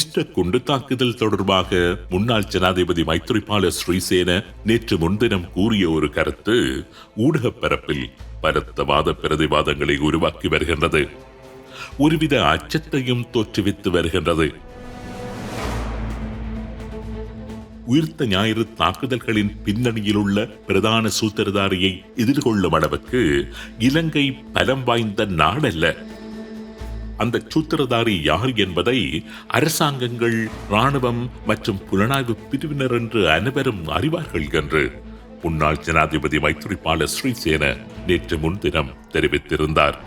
Easter குண்டு தாக்குதல் தொடர்பாக முன்னாள் ஜனாதிபதி மைத்ரிபால ஸ்ரீசேன நேற்று முன்தினம் கூறிய ஒரு கருத்து ஊடகப் பரப்பில் பரத்தவாத பிரதிவாதங்களை உருவாக்கி வருகின்றது. ஒருவித அச்சத்தையும் தோற்றுவித்து வருகின்றது. உயிர்த்த ஞாயிறு தாக்குதல்களின் பின்னணியில் உள்ள பிரதான சூத்திரதாரியை எதிர்கொள்ளும் அளவுக்கு இலங்கை பலம் வாய்ந்த நாடல்ல அந்த சூத்திரதாரி யார் என்பதை அரசாங்கங்கள் ராணுவம் மற்றும் புலனாய்வு பிரிவினர் என்று அனைவரும் அறிவார்கள் என்று முன்னாள் ஜனாதிபதி மைத்ரிபால ஸ்ரீசேன நேற்று முன்தினம் தெரிவித்திருந்தார்.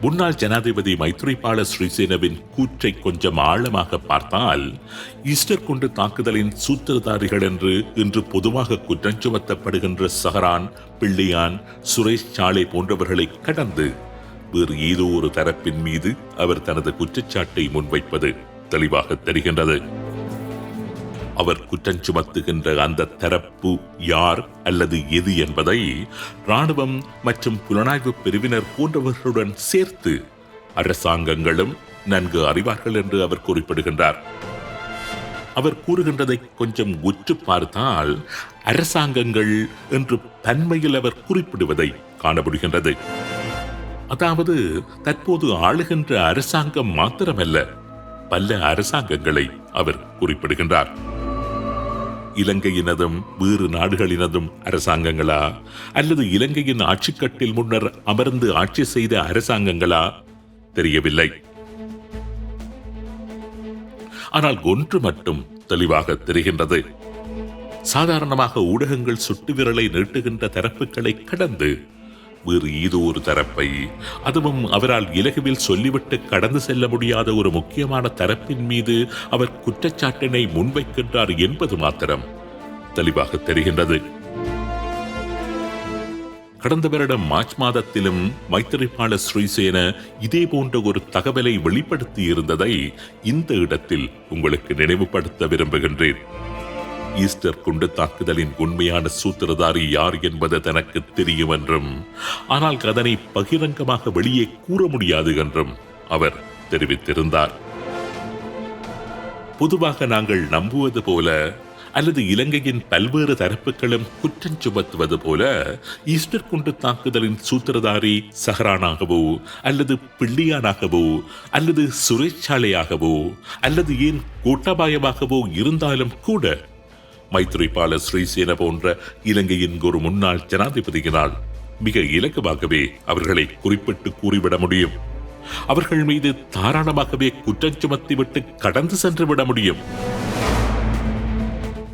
முன்னாள் ஜனாதிபதி மைத்ரிபால ஸ்ரீசேனவின் கூற்றை கொஞ்சம் ஆழமாக பார்த்தால் ஈஸ்டர் குண்டு தாக்குதலின் சூத்திரதாரிகள் என்று இன்று பொதுவாக குற்றம் சுமத்தப்படுகின்ற சஹரான் பிள்ளையான் சுரேஷ் சாலை போன்றவர்களை கடந்து வேறு ஏதோ ஒரு தரப்பின் மீது அவர் தனது குற்றச்சாட்டை முன்வைப்பது தெளிவாக தெரிகின்றது. அவர் குற்றம் சுமத்துகின்ற அந்த தரப்பு யார் அல்லது எது என்பதை ராணுவம் மற்றும் புலனாய்வு பிரிவினர் போன்றவர்களுடன் சேர்த்து அரசாங்கங்களும் நன்கு அறிவார்கள் என்று அவர் குறிப்பிடுகின்றார். அவர் கூறுகின்றதை கொஞ்சம் உற்று பார்த்தால் அரசாங்கங்கள் என்று தன்மையில் அவர் குறிப்பிடுவதை காண முடிகின்றது. அதாவது தற்போது ஆளுகின்ற அரசாங்கம் மாத்திரமல்ல பல அரசாங்கங்களை அவர் குறிப்பிடுகின்றார். இலங்கையினதும் வேறு நாடுகளினதும் அரசாங்கங்களா? அல்லது இலங்கையின் ஆட்சிக்கட்டில் முன்னர் அமர்ந்து ஆட்சி செய்த அரசாங்கங்களா? தெரியவில்லை. ஆனால் ஒன்று மட்டும் தெளிவாக தெரிகின்றது. சாதாரணமாக ஊடகங்கள் சுட்டு விரலை நீட்டுகின்ற தரப்புகளை கடந்து வேறு ஏதோ ஒரு தரப்பை. அதுவும் அவரால் இலகுவில் சொல்லிவிட்டு கடந்து செல்ல முடியாத ஒரு முக்கியமான தரப்பின் மீது அவர் குற்றச்சாட்டினை முன்வைக்கின்றார் என்பது மாத்திரம். தெளிவாக தெரிகின்றது. கடந்த வருடம் மார்ச் மாதத்திலும் மைத்திரிபால ஸ்ரீசேன இதே போன்ற ஒரு தகவலை வெளிப்படுத்தி இருந்ததை இந்த இடத்தில் உங்களுக்கு நினைவுபடுத்த விரும்புகின்றேன். ஈஸ்டர் குண்டு தாக்குதலின் உண்மையான சூத்திரதாரி யார் என்பது தனக்கு தெரியும் என்றும் ஆனால் அதனை பகிரங்கமாக வெளியே கூற முடியாது என்றும் அவர் தெரிவித்திருந்தார். பொதுவாக நாங்கள் நம்புவது போல அல்லது இலங்கையின் பல்வேறு தரப்புகளும் குற்றம் சுமத்துவது போல ஈஸ்டர் குண்டு தாக்குதலின் சூத்திரதாரி சஹரானாகவோ அல்லது பிள்ளையானாகவோ அல்லது சுரேச்சாலையாகவோ அல்லது ஏன் கோட்டாபாயமாகவோ இருந்தாலும் கூட மைத்ரிபால ஸ்ரீசேன போன்ற இலங்கையின் ஒரு முன்னாள் ஜனாதிபதியினால் மிக இலகுவாகவே அவர்களை குறிப்பிட்டு கூறிவிட முடியும். அவர்கள் மீது தாராளமாகவே குற்றம் சுமத்திவிட்டு கடந்து சென்று விட முடியும்.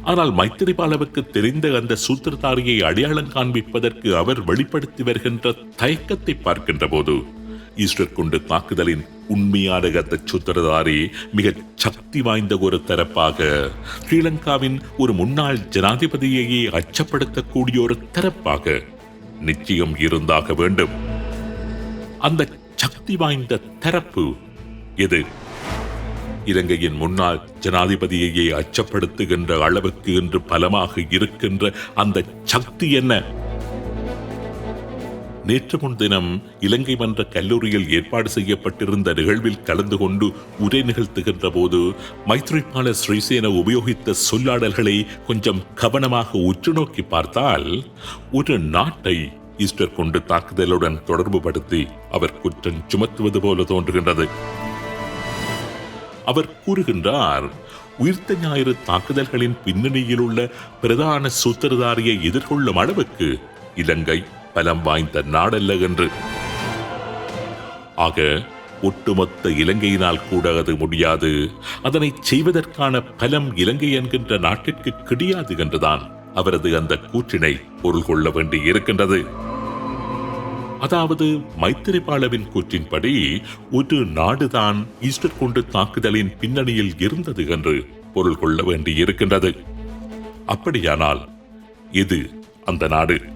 ஆனால் மைத்திரிபாலவுக்கு தெரிந்த அந்த சூத்திரதாரியை அடையாளம் காண்பிப்பதற்கு அவர் வெளிப்படுத்தி வருகின்ற தயக்கத்தை பார்க்கின்ற போது ஈஸ்டர் கொண்டு தாக்குதலின் உண்மையான அந்த சூத்திரதாரி மிக சக்தி வாய்ந்த ஒரு தரப்பாக ஸ்ரீலங்காவின் ஒரு முன்னாள் ஜனாதிபதியையே அச்சப்படுத்தக்கூடிய ஒரு தரப்பாக நிச்சயம் இருந்தாக வேண்டும். அந்த சக்தி வாய்ந்த தரப்பு எது? இலங்கையின் முன்னாள் ஜனாதிபதியையே அச்சப்படுத்துகின்ற அளவுக்கு இன்று பலமாக இருக்கின்ற அந்த சக்தி என்ன? நேற்று முன்தினம் இலங்கை மன்ற கல்லூரியில் ஏற்பாடு செய்யப்பட்டிருந்த நிகழ்வில் கலந்து கொண்டு உரை நிகழ்த்துகின்ற போது மைத்ரிபால ஸ்ரீசேன உபயோகித்த சொல்லாடல்களை கொஞ்சம் கவனமாக உற்றுநோக்கி பார்த்தால் ஒரு நாட்டை ஈஸ்டர் கொண்டு தாக்குதலுடன் தொடர்புபடுத்தி அவர் குற்றம் சுமத்துவது போல தோன்றுகின்றது. அவர் கூறுகின்றார் உயிர்த்த ஞாயிறு தாக்குதல்களின் பின்னணியில் உள்ள பிரதான சூத்திரதாரியை எதிர்கொள்ளும் அளவுக்கு இலங்கை பலம் வாய்ந்த நாடல்ல என்று. ஆக ஒட்டுமொத்த இலங்கையினால் கூட அது முடியாது. அதனை செய்வதற்கான பலம் இலங்கை என்கின்ற நாட்டிற்கு கிடையாது என்றுதான் அவரது அந்த கூற்றினை பொருள் கொள்ள வேண்டி இருக்கின்றது அதாவது மைத்திரிபாலவின் கூற்றின்படி ஒரு நாடுதான் ஈஸ்டர் கொண்டு தாக்குதலின் பின்னணியில் இருந்தது என்று பொருள் கொள்ள வேண்டி இருக்கின்றது அப்படியானால் இது அந்த நாடு?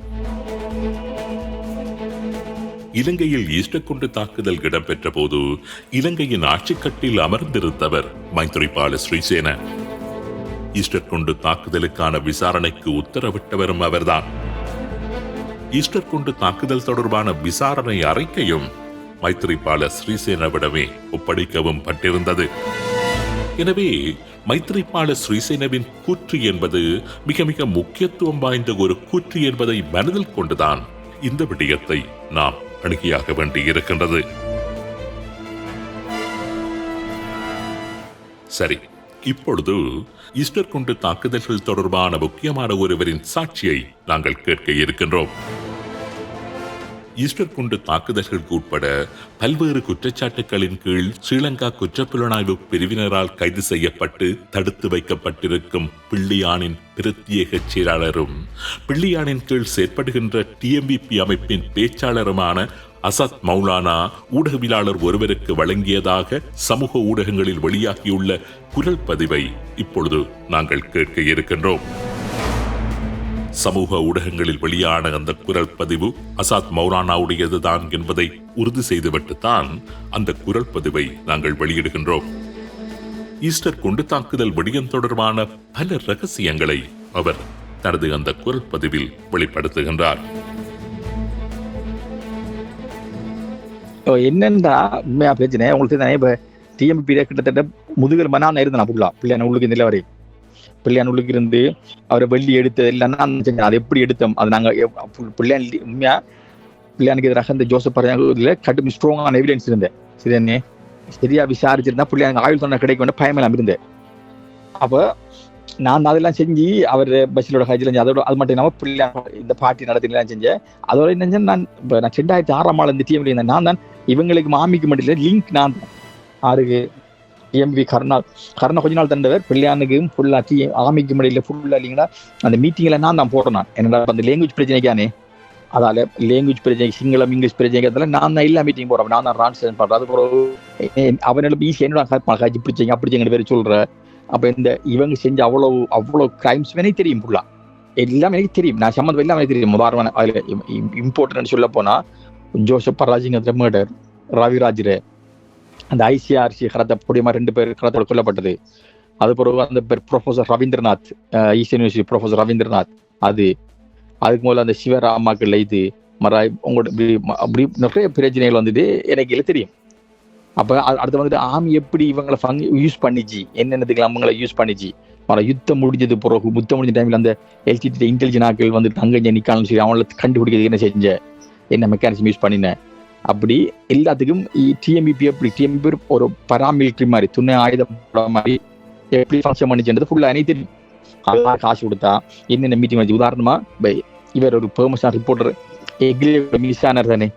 இலங்கையில் ஈஸ்டக்குண்டு தாக்குதல் இடம்பெற்ற போது இலங்கையின் ஆட்சிக்கட்டில் அமர்ந்திருந்தவர் மைத்திரிபால ஸ்ரீசேன. ஈஸ்டர் கொண்டு தாக்குதலுக்கான விசாரணைக்கு உத்தரவிட்டவரும் அவர்தான். ஈஸ்டர் கொண்டு தாக்குதல் தொடர்பான விசாரணை அறிக்கையும் மைத்திரிபால ஸ்ரீசேனவிடமே ஒப்படைக்கவும் பட்டிருந்தது. எனவே மைத்திரிபால ஸ்ரீசேனவின் கூற்று என்பது மிக மிக முக்கியத்துவம் வாய்ந்த ஒரு கூற்று என்பதை மனதில் கொண்டுதான் இந்த விடயத்தை நாம் அணுகியாக வேண்டியிருக்கின்றது சரி இப்பொழுது ஈஸ்டர் குண்டு தாக்குதல்கள் தொடர்பான முக்கியமான ஒருவரின் சாட்சியை நாங்கள் கேட்க இருக்கின்றோம். ஈஸ்டர் குண்டு தாக்குதல்களுக்கு உட்பட பல்வேறு குற்றச்சாட்டுகளின் கீழ் ஸ்ரீலங்கா குற்றப்புலனாய்வு பிரிவினரால் கைது செய்யப்பட்டு தடுத்து வைக்கப்பட்டிருக்கும் பிள்ளியானின் பிரத்யேக செயலாளரும் பிள்ளியானின் கீழ் செயற்படுகின்ற டிஎம்பிபி அமைப்பின் பேச்சாளருமான அசத் மௌலானா ஊடகவியலாளர் ஒருவருக்கு வழங்கியதாக சமூக ஊடகங்களில் வெளியாகியுள்ள குரல் பதிவை இப்பொழுது நாங்கள் கேட்க இருக்கின்றோம். சமூக ஊடகங்களில் வெளியான அந்த குரல் பதிவு அசாத் மௌரானாவுடையதுதான் என்பதை உறுதி செய்துவிட்டுத்தான் அந்த குரல் பதிவை நாங்கள் வெளியிடுகின்றோம். ஈஸ்டர் குண்டு தாக்குதல் வெடியம் தொடர்பான பல ரகசியங்களை அவர் தனது அந்த குரல் பதிவில் வெளிப்படுத்துகின்றார். என்னென்னா என்னன்னா உண்மையா பிரச்சனை உங்களுக்கு தானே இப்போ டிஎம்பி கிட்டத்தட்ட முதுகல் மனான இருந்தேன் புள்ளா பிள்ளையான உள்ளுக்கு இந்த வரையும். பிள்ளையான் உள்ளுக்கு இருந்து அவரை வெள்ளி எடுத்தது இல்லைன்னா அது எப்படி எடுத்தோம்? அது நாங்க பிள்ளையான் உண்மையா? பிள்ளையானுக்கு எதிராக இந்த ஜோசப் பரையாங்குல கடும் ஸ்ட்ராங்கான எவிடன்ஸ் இருந்தேன் சரிதானே சரியா விசாரிச்சிருந்தா பிள்ளையானுக்கு ஆயுள் தண்டனை கிடைக்க வேண்டிய பயமெல்லாம் இருந்தேன் அப்போ நான் அதெல்லாம் செஞ்சு அவர் பஸ்ஸிலோட ஹஜில் அதோட அது மட்டும் இல்லாமல் பிள்ளை இந்த பார்ட்டி நடத்திலாம் செஞ்சேன். அதோட என்ன நான் இப்போ நான் ரெண்டாயிரத்தி ஆறாம் ஆள் இந்த டீம்ல இருந்தேன். நான் தான் இவங்களுக்கு மாமிக்கு மட்டும் இல்லை லிங்க் நான் தான். ஆறுக்கு எம்பி கர்ணால் கர்ண கொஞ்ச நாள் தந்தவர் பிள்ளையானுக்கும் ஃபுல்லா டி ஆமிக்கு முடியல ஃபுல்லா இல்லைங்களா? அந்த மீட்டிங்ல நான் தான் போடுறேன் நான் என்னடா அந்த லேங்குவேஜ் பிரச்சனைக்கானே? அதால லாங்குவேஜ் பிரச்சனை சிங்களம் இங்கிலீஷ் பிரச்சனைக்கிறதுல நான் தான் எல்லா மீட்டிங் போடுறேன் நான் தான் ரான்சன் பண்றேன். அது அவனோட அவனால ஈஸி என்னடா பிடிச்சிங்க அப்படி எங்க பேர் சொல்ற? அப்ப இந்த இவங்க செஞ்ச அவ்வளவு அவ்வளவு கிரைம்ஸ் எனக்கு தெரியும் ஃபுல்லா எல்லாம் எனக்கு தெரியும். நான் சம்மந்தம் எல்லாம் எனக்கு தெரியும். உதாரணம் அதுல இம்பார்ட்டன்ட் சொல்ல போனா ஜோசப் பராஜிங்கிற மேடர் ரவிராஜ் அந்த ஐசிஆர்சி கரத்தை பொடியமா ரெண்டு பேர் கரத்தோடு கொல்லப்பட்டது. அது பிறகு அந்த பேர் professor Ravindranath east university professor Ravindranath. அது அதுக்கு முதல்ல அந்த சிவராமாக்கள் இது மற உங்களோட அப்படி நிறைய பிரச்சனைகள் வந்துட்டு எனக்கு இல்லை தெரியும். அப்போ அடுத்து வந்துட்டு ஆம் எப்படி இவங்களை ஃபங் யூஸ் பண்ணிச்சு என்னென்னதுக்கு அவங்கள யூஸ் பண்ணிச்சு. மற யுத்தம் முடிஞ்சது பிறகு யுத்தம் முடிஞ்ச டைமில் அந்த எல்டிடி இன்டெலிஜென்ட் ஆக்கள் வந்து தங்கஞ்ச நிக்காலும் சரி அவங்கள கண்டுபிடிக்கிறது என்ன செஞ்சேன் என்ன மெக்கானிசம் யூஸ் பண்ணினேன் அப்படி எல்லாத்துக்கும் டிஎம்பிபி எப்படி டிஎம்பி ஒரு பராமிலிட்டரி மாதிரி துணை ஆயுதம் மாதிரி எப்படி ஃபங்க்ஷன் பண்ணிச்சுன்றது ஃபுல்லா அனைத்து தெரியும். காசு கொடுத்தா என்னென்ன மீட்டிங் வச்சு உதாரணமா பை இவர் ஒரு பெர்மிஷன் ரிப்போர்ட்டர் எக்ரே மினிஸ்டானர் தானே.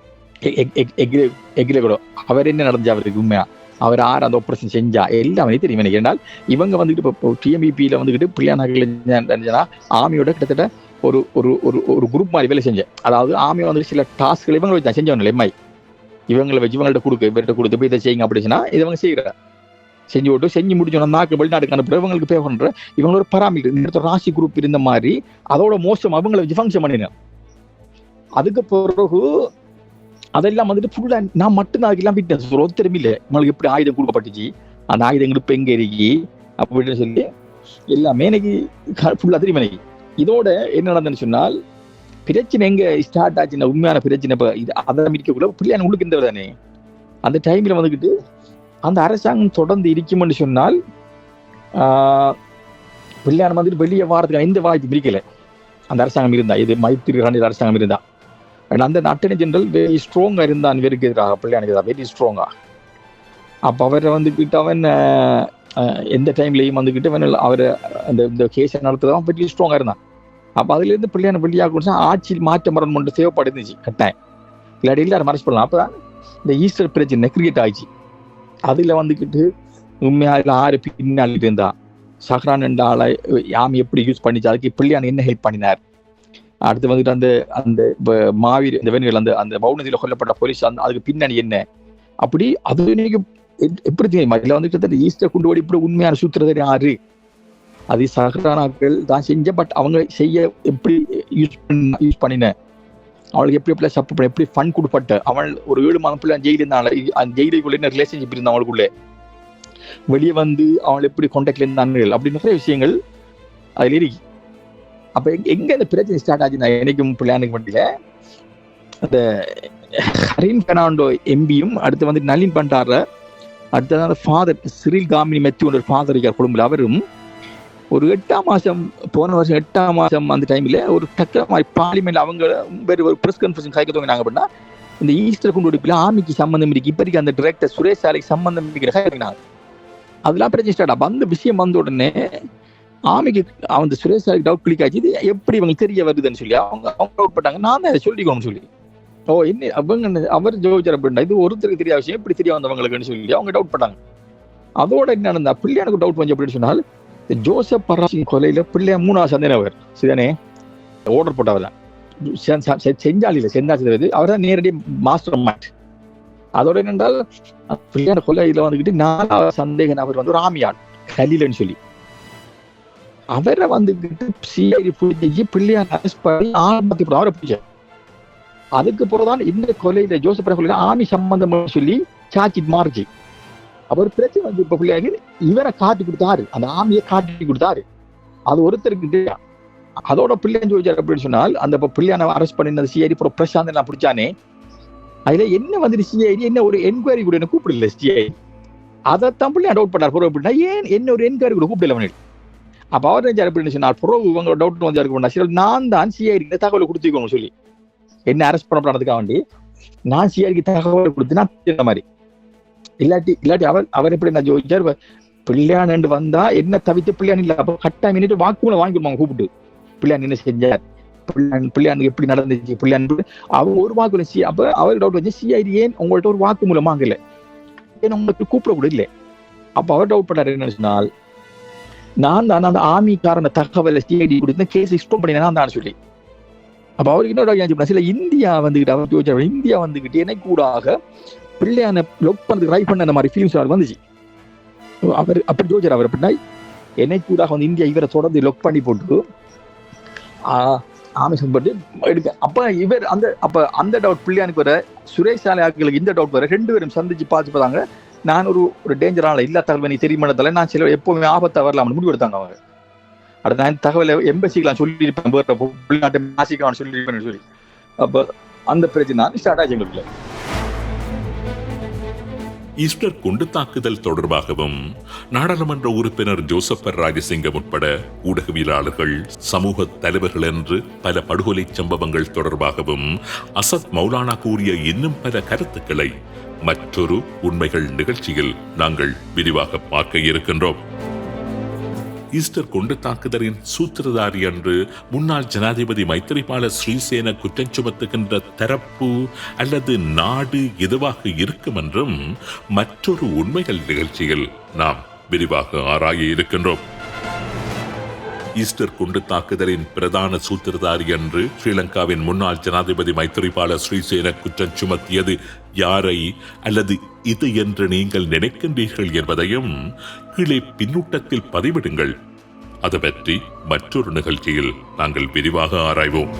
எக்லே கூட. அவர் என்ன நடந்துச்சு அவருக்கு உண்மையா? அவர் ஆறு அந்த ஆப்ரேஷன் செஞ்சா எல்லாமே தெரியும் எனக்கு. ஏன்னால் இவங்க வந்துட்டு இப்போ டிஎம்பிபியில வந்துக்கிட்டு பிரியா நகரில் ஆமியோட கிட்டத்தட்ட ஒரு ஒரு ஒரு ஒரு குரூப் மாதிரி வேலை செஞ்சேன். அதாவது ஆமியை வந்துட்டு சில டாஸ்க்கள் இவங்க வச்சு எம்ஐ. இவங்களை வச்சு இவங்கள்ட்ட கொடுக்க இவர்கிட்ட கொடுத்து போய் இதை செய்யுங்க அப்படின்னா இதை இவங்க செய்யற செஞ்சு விட்டு செஞ்சு முடிச்சோன்னா நாக்கு வெளிநாட்டுக்கு அனுப்புற இவங்களுக்கு பே பண்ற இவங்க ஒரு பராமரி இந்த இடத்துல ராசி குரூப் இருந்த மாதிரி அதோட மோசம் அவங்கள வச்சு ஃபங்க்ஷன் பண்ணினேன் அதுக்கு பிறகு அதெல்லாம் வந்துட்டு ஃபுல்லா நான் மட்டும்தான் அதுக்கெல்லாம் விட்னஸ் ஒருத்தரும் இல்லை. நம்மளுக்கு எப்படி ஆயுதம் கொடுக்கப்பட்டுச்சு? அந்த ஆயுதங்கள் இப்ப எங்க இருக்கி? அப்படின்னு சொல்லி எல்லாமே எனக்கு ஃபுல்லா தெரியும் எனக்கு இதோட என்ன நடந்ததுன்னு சொன்னால் பிரச்சனை எங்க ஸ்டார்ட் ஆச்சுன்னா உண்மையான பிரச்சனை இப்ப இது அதை மிடிக்கக்குள்ள பிள்ளையான உள்ளுக்கு இருந்தவர் தானே. அந்த டைம்ல வந்துக்கிட்டு அந்த அரசாங்கம் தொடர்ந்து இருக்கும்னு சொன்னால் பிள்ளையான வந்துட்டு வெளியே வாரத்துக்கு எந்த வாய்ப்பு பிரிக்கலை அந்த அரசாங்கம் இருந்தா இது மைத்திரி ராணி அரசாங்கம் இருந்தா. அந்த அட்டர்னி ஜெனரல் வெரி ஸ்ட்ராங்கா இருந்தான் இவருக்கு எதிராக. பிள்ளையானுக்கு எதிராக வெரி ஸ்ட்ராங்கா அப்ப அவரை வந்துக்கிட்டு அவன் எந்த டைம்லயும் வந்துக்கிட்டு அவன் அவர் அந்த இந்த கேஸை நடத்துறவன் வெரி ஸ்ட்ராங்கா இருந்தான். அப்போ அதுலேருந்து பிள்ளையான வெளியாக கொடுத்தா ஆட்சியில் மாற்றம் வரணும் தேவைப்படுந்துச்சு கட்டாயம். இல்லாட்டி எல்லாரும் மறைச்சு பண்ணலாம் அப்போ இந்த ஈஸ்டர் பிரச்சனை கிரிக்கெட் ஆயிடுச்சு. அதில் வந்துக்கிட்டு உண்மையாக ஆறு பின்னாடி இருந்தா. சஹ்ரான் என்ற ஆளை யாமி எப்படி யூஸ் பண்ணிச்சு? அதுக்கு பிள்ளையான என்ன ஹெல்ப் பண்ணினார்? அடுத்து வந்துட்டு அந்த அந்த மாவீர் இந்த வேணுகள் அந்த அந்த மௌனதியில் கொல்லப்பட்ட போலீஸ் அந்த அதுக்கு பின்னணி என்ன? அப்படி அது இன்னைக்கு எப்- எப்படி தெரியுமா? இதில் வந்துட்டு கிட்டத்தட்ட ஈஸ்டர் குண்டு ஓடி இப்படி உண்மையான சூத்திரதாரி யாரு? அது சஹ்ரானாக்கள் தான் செஞ்ச பட் அவங்க செய்ய எப்படி யூஸ் பண்ண யூஸ் பண்ணின அவளுக்கு எப்படி எப்படி சப்போர்ட் பண்ண எப்படி ஃபன் கொடுப்பட்ட. அவள் ஒரு ஏழு மாதம் பிள்ளை ஜெயில இருந்தாள் அந்த ஜெயிலுக்குள்ள ரிலேஷன்ஷிப் இருந்தான் அவளுக்குள்ளே. வெளியே வந்து அவள் எப்படி கான்டாக்ட்ல இருந்தாங்க அப்படின்னு நிறைய விஷயங்கள் அதில் இருக்கு. அப்ப எங்க- இந்த பிரச்சனை ஸ்டார்ட் ஆச்சுன்னா எனக்கும் பிள்ளையானுக்கு வண்டியில அந்த ஹரின் பெர்னாண்டோ எம்பியும் அடுத்து வந்து நளின் பண்டார அடுத்தது ஃபாதர் சிறில் காமினி மெத்தி ஒரு ஃபாதர் இருக்கார் குடும்பத்தில் அவரும் ஒரு எட்டாம் மாதம் போன வருஷம் எட்டாம் மாதம் அந்த டைமில் ஒரு டக்கு மாதிரி பார்லிமெண்ட் அவங்க வேறு ஒரு ப்ரெஸ் கான்ஃபரன்ஸ் கைக்க தொடங்கினாங்க அப்படின்னா இந்த ஈஸ்டர் குண்டுவெடிப்பில் ஆர்மிக்கு சம்மந்தம் இருக்கு. இப்போதைக்கு அந்த டிரெக்டர் சுரேஷ் சாலைக்கு சம்மந்தம் இருக்கிற கைக்கினாங்க அதெல்லாம் பிரச்சனை ஸ்டார்ட் அப்ப அந்த விஷயம் வந்த உடனே ஆமிக்கு அந்த சுரேஷ் சாலைக்கு டவுட் கிளிக் ஆச்சு. இது எப்படி இவங்களுக்கு தெரிய வருதுன்னு சொல்லி அவங்க அவங்க டவுட் பட்டாங்க. நான் தான் இதை சொல்லிக்கணும்னு சொல்லி. ஓ என்ன அவங்க என்ன- அவர் ஜோதிச்சர் அப்படின்னா இது ஒருத்தருக்கு தெரியாத விஷயம். எப்படி தெரிய வந்தவங்களுக்குன்னு சொல்லி அவங்க டவுட் பண்ணாங்க அதோட என்ன நடந்தா? பிள்ளையானுக்கு டவுட் வந்து அப்படின்னு சொன்னால் ஜோசப் பராசிங் கொலையில பிள்ளை மூணாவது சந்தேனவர் சரிதானே? ஓர்டர் போட்டவர் தான். செ- செஞ்சாலியில செஞ்சாச்சு அவர் தான் நேரடி மாஸ்டர் மைண்ட் அதோட என்னென்றால் பிள்ளையான கொலையில வந்துகிட்டு நாலாவது சந்தேக நபர் வந்து ஒரு ஆமியான் கலீலன்னு சொல்லி. அவரை வந்துகிட்டு சிஐடி பிடிச்சி பிள்ளையான அரெஸ்ட் பண்ணி ஆரம்பத்தி அவரை பிடிச்சார் அதுக்கு பிறகுதான் இந்த கொலையில ஜோசப் கொலையில ஆமி சம்பந்தம் சொல்லி சாச்சி மாறுச்சு. அவர் பிரச்சனை வந்து இப்ப பிள்ளையாகி இவரை காட்டி கொடுத்தாரு. அந்த ஆமியை காட்டி கொடுத்தாரு. அது ஒருத்தருக்கு அதோட பிள்ளைன்னு சொல்லிச்சார் அப்படின்னு சொன்னால் அந்த பிள்ளையான அரெஸ்ட் பண்ணின சிஐடி அப்புறம் பிரசாந்த் நான் பிடிச்சானே? அதுல என்ன வந்துட்டு சிஐடி என்ன ஒரு என்கொயரி கூட என்ன கூப்பிடல சிஐடி அதைத்தான் பிள்ளை டவுட் பண்ணார். புறவு அப்படின்னா ஏன் என்ன ஒரு என்கொயரி கூட கூப்பிடல அவனுக்கு? அப்ப அவர் நினைச்சார் அப்படின்னு சொன்னார் புறவு இவங்க டவுட் வந்து இருக்கு சரி நான் தான் சிஐடிக்கு தகவல் கொடுத்துக்கோங்க சொல்லி. என்ன அரெஸ்ட் பண்ண போனதுக்காக வேண்டி? நான் சிஐடிக்கு தகவல் கொடுத்து நான் மாதிரி. இல்லாட்டி இல்லாட்டி அவர் அவர் எப்படி நான் ஜோதிச்சார்? பிள்ளையாண்டு வந்தா என்ன தவித்து பிள்ளையான் இல்ல. அப்ப கட்டாயம் நின்று வாக்குமூலம் வாங்கிடுவாங்க கூப்பிட்டு. பிள்ளையான் என்ன செஞ்சார்? பிள்ளையான் பிள்ளையானுக்கு எப்படி நடந்துச்சு? பிள்ளையான் அவங்க ஒரு வாக்குமூலம் சி அப்ப அவருக்கு டவுட் வந்து சிஐடி ஏன் உங்கள்ட்ட ஒரு வாக்குமூலம் வாங்கல? ஏன் உங்களுக்கு கூப்பிட கூட இல்லை அப்ப அவர் டவுட் பண்ணாரு என்ன சொன்னால் நான் தான் அந்த ஆமிக்காரன தகவலை சிஐடி கொடுத்து கேஸ் எக்ஸ்ப்ளோர் பண்ணி நான் தான் சொல்லி. அப்ப அவருக்கு இன்னொரு சில இந்தியா வந்துகிட்டு அவர் யோசிச்சாரு, இந்தியா வந்துகிட்டு எனக்கு கூடாக பிள்ளையான லொக் பண்ணதுக்கு ட்ரை பண்ண அந்த மாதிரி ஃபீல்ஸ் அவருக்கு வந்துச்சு. அவர் அப்படி ஜோஜர் அவர் அப்படின்னா என்னை கூடாக வந்து இந்தியா இவரை தொடர்ந்து லொக் பண்ணி போட்டு ஆமிஷம் பட்டு எடுக்க அப்ப இவர் அந்த அப்ப அந்த டவுட் பிள்ளையானுக்கு வர சுரேஷ் சாலையாக்களுக்கு இந்த டவுட் வர ரெண்டு பேரும் சந்திச்சு பார்த்து பார்த்தாங்க. நான் ஒரு ஒரு டேஞ்சரான இல்லா தகவல் நீ தெரியுமானதால நான் சில எப்பவுமே ஆபத்தை வரலாம்னு முடிவு எடுத்தாங்க அவங்க. அடுத்த நான் தகவலை எம்பசிக்கலாம் சொல்லியிருப்பேன் வேறு பிள்ளைநாட்டை மாசிக்கலாம் சொல்லியிருப்பேன் சொல்லி. அப்போ அந்த பிரச்சனை ஸ்டார்ட் ஆச்சு எங்களுக்குள்ள ஈஸ்டர் குண்டு தாக்குதல் தொடர்பாகவும் நாடாளுமன்ற உறுப்பினர் ஜோசப்பர் ராஜசிங்கம் உட்பட ஊடகவியலாளர்கள் சமூக தலைவர்கள் என்று பல படுகொலை சம்பவங்கள் தொடர்பாகவும் அசத் மௌலானா கூறிய இன்னும் பல கருத்துக்களை மற்றொரு உண்மைகள் நிகழ்ச்சியில் நாங்கள் விரிவாக பார்க்க இருக்கின்றோம். ஈஸ்டர் குண்டு தாக்குதலின் சூத்திரதாரி என்று முன்னாள் ஜனாதிபதி மைத்திரிபால ஸ்ரீசேன குற்றம் சுமத்துகின்ற தரப்பு அல்லது நாடு எதுவாக இருக்கும் என்றும் மற்றொரு உண்மைகள் நிகழ்ச்சியில் நாம் விரிவாக ஆராய இருக்கின்றோம். ஈஸ்டர் குண்டு தாக்குதலின் பிரதான சூத்திரதாரி என்று ஸ்ரீலங்காவின் முன்னாள் ஜனாதிபதி மைத்திரிபால ஸ்ரீசேன குற்றம் சுமத்தியது யாரை அல்லது இது என்று நீங்கள் நினைக்கின்றீர்கள் என்பதையும் கீழே பின்னூட்டத்தில் பதிவிடுங்கள். அது பற்றி மற்றொரு நிகழ்ச்சியில் நாங்கள் விரிவாக ஆராய்வோம்.